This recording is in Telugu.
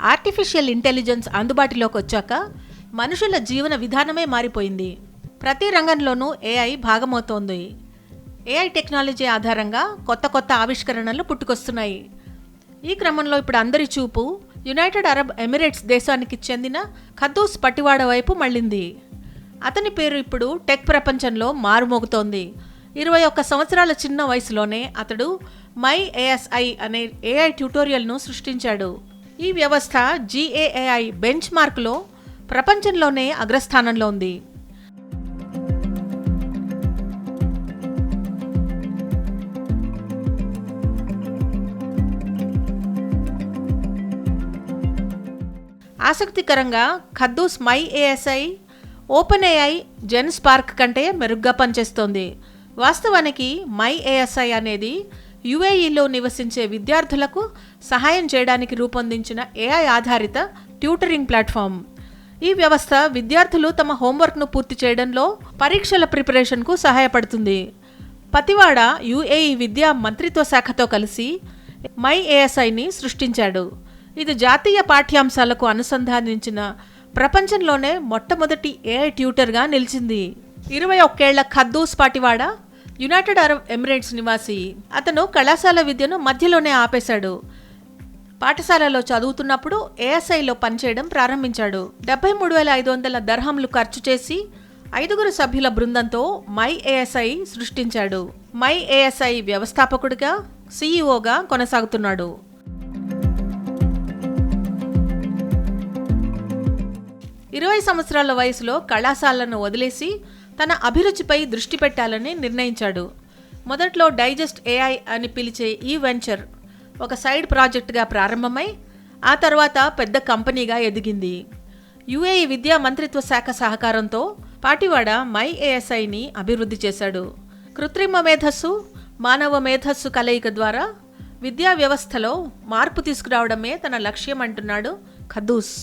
ఆర్టిఫిషియల్ ఇంటెలిజెన్స్ అందుబాటులోకి వచ్చాక మనుషుల జీవన విధానమే మారిపోయింది. ప్రతి రంగంలోనూ ఏఐ భాగమవుతోంది. ఏఐ టెక్నాలజీ ఆధారంగా కొత్త కొత్త ఆవిష్కరణలు పుట్టుకొస్తున్నాయి. ఈ క్రమంలో ఇప్పుడు అందరి చూపు యునైటెడ్ అరబ్ ఎమిరేట్స్ దేశానికి చెందిన ఖద్దూస్ పట్టివాడ వైపు మళ్ళింది. అతని పేరు ఇప్పుడు టెక్ ప్రపంచంలో మారుమోగుతోంది. ఇరవై ఒక్క సంవత్సరాల చిన్న వయసులోనే అతడు మై ఏఎస్ఐ అనే ఏఐ ట్యూటోరియల్ను సృష్టించాడు. ఈ వ్యవస్థ జీఏఏఐ బెంచ్ మార్క్లో ప్రపంచంలోనే అగ్రస్థానంలో ఉంది. ఆసక్తికరంగా Khaddus my ASI open AI Genspark కంటే మెరుగ్గా పనిచేస్తోంది. వాస్తవానికి మై ఏఎస్ఐ అనేది యుఏఈలో నివసించే విద్యార్థులకు సహాయం చేయడానికి రూపొందించిన ఏఐ ఆధారిత ట్యూటరింగ్ ప్లాట్ఫామ్. ఈ వ్యవస్థ విద్యార్థులు తమ హోంవర్క్ను పూర్తి చేయడంలో పరీక్షల ప్రిపరేషన్కు సహాయపడుతుంది. పతివాడ యుఏఈ విద్యా మంత్రిత్వ శాఖతో కలిసి మై ఏఎస్ఐని సృష్టించాడు. ఇది జాతీయ పాఠ్యాంశాలకు అనుసంధానించిన ప్రపంచంలోనే మొట్టమొదటి ఏఐ ట్యూటర్గా నిలిచింది. ఇరవై ఒక్కేళ్ళ Khaddus Pativada United Arab Emirates నివాసి. అతను కళాశాల విద్యను మధ్యలోనే ఆపేశాడు. పాఠశాలలో చదువుతున్నప్పుడు ఏఎస్ఐలో పనిచేయడం ప్రారంభించాడు. డెబ్బై మూడు వేల ఐదు వందల దర్హంలు ఖర్చు చేసి ఐదుగురు సభ్యుల బృందంతో మై ఏఎస్ఐ సృష్టించాడు. మై ఏఎస్ఐ వ్యవస్థాపకుడిగా సీఈఓగా కొనసాగుతున్నాడు. ఇరవై సంవత్సరాల వయసులో కళాశాలను వదిలేసి తన అభిరుచిపై దృష్టి పెట్టాలని నిర్ణయించాడు. మొదట్లో డైజెస్ట్ ఏఐ అని పిలిచే ఈ వెంచర్ ఒక సైడ్ ప్రాజెక్టుగా ప్రారంభమై ఆ తర్వాత పెద్ద కంపెనీగా ఎదిగింది. యుఏఈ విద్యా మంత్రిత్వ శాఖ సహకారంతో పాటివాడ మై ఏఎస్ఐని అభివృద్ధి చేశాడు. కృత్రిమ మేధస్సు మానవ మేధస్సు కలయిక ద్వారా విద్యా వ్యవస్థలో మార్పు తీసుకురావడమే తన లక్ష్యం అంటున్నాడు ఖద్దూస్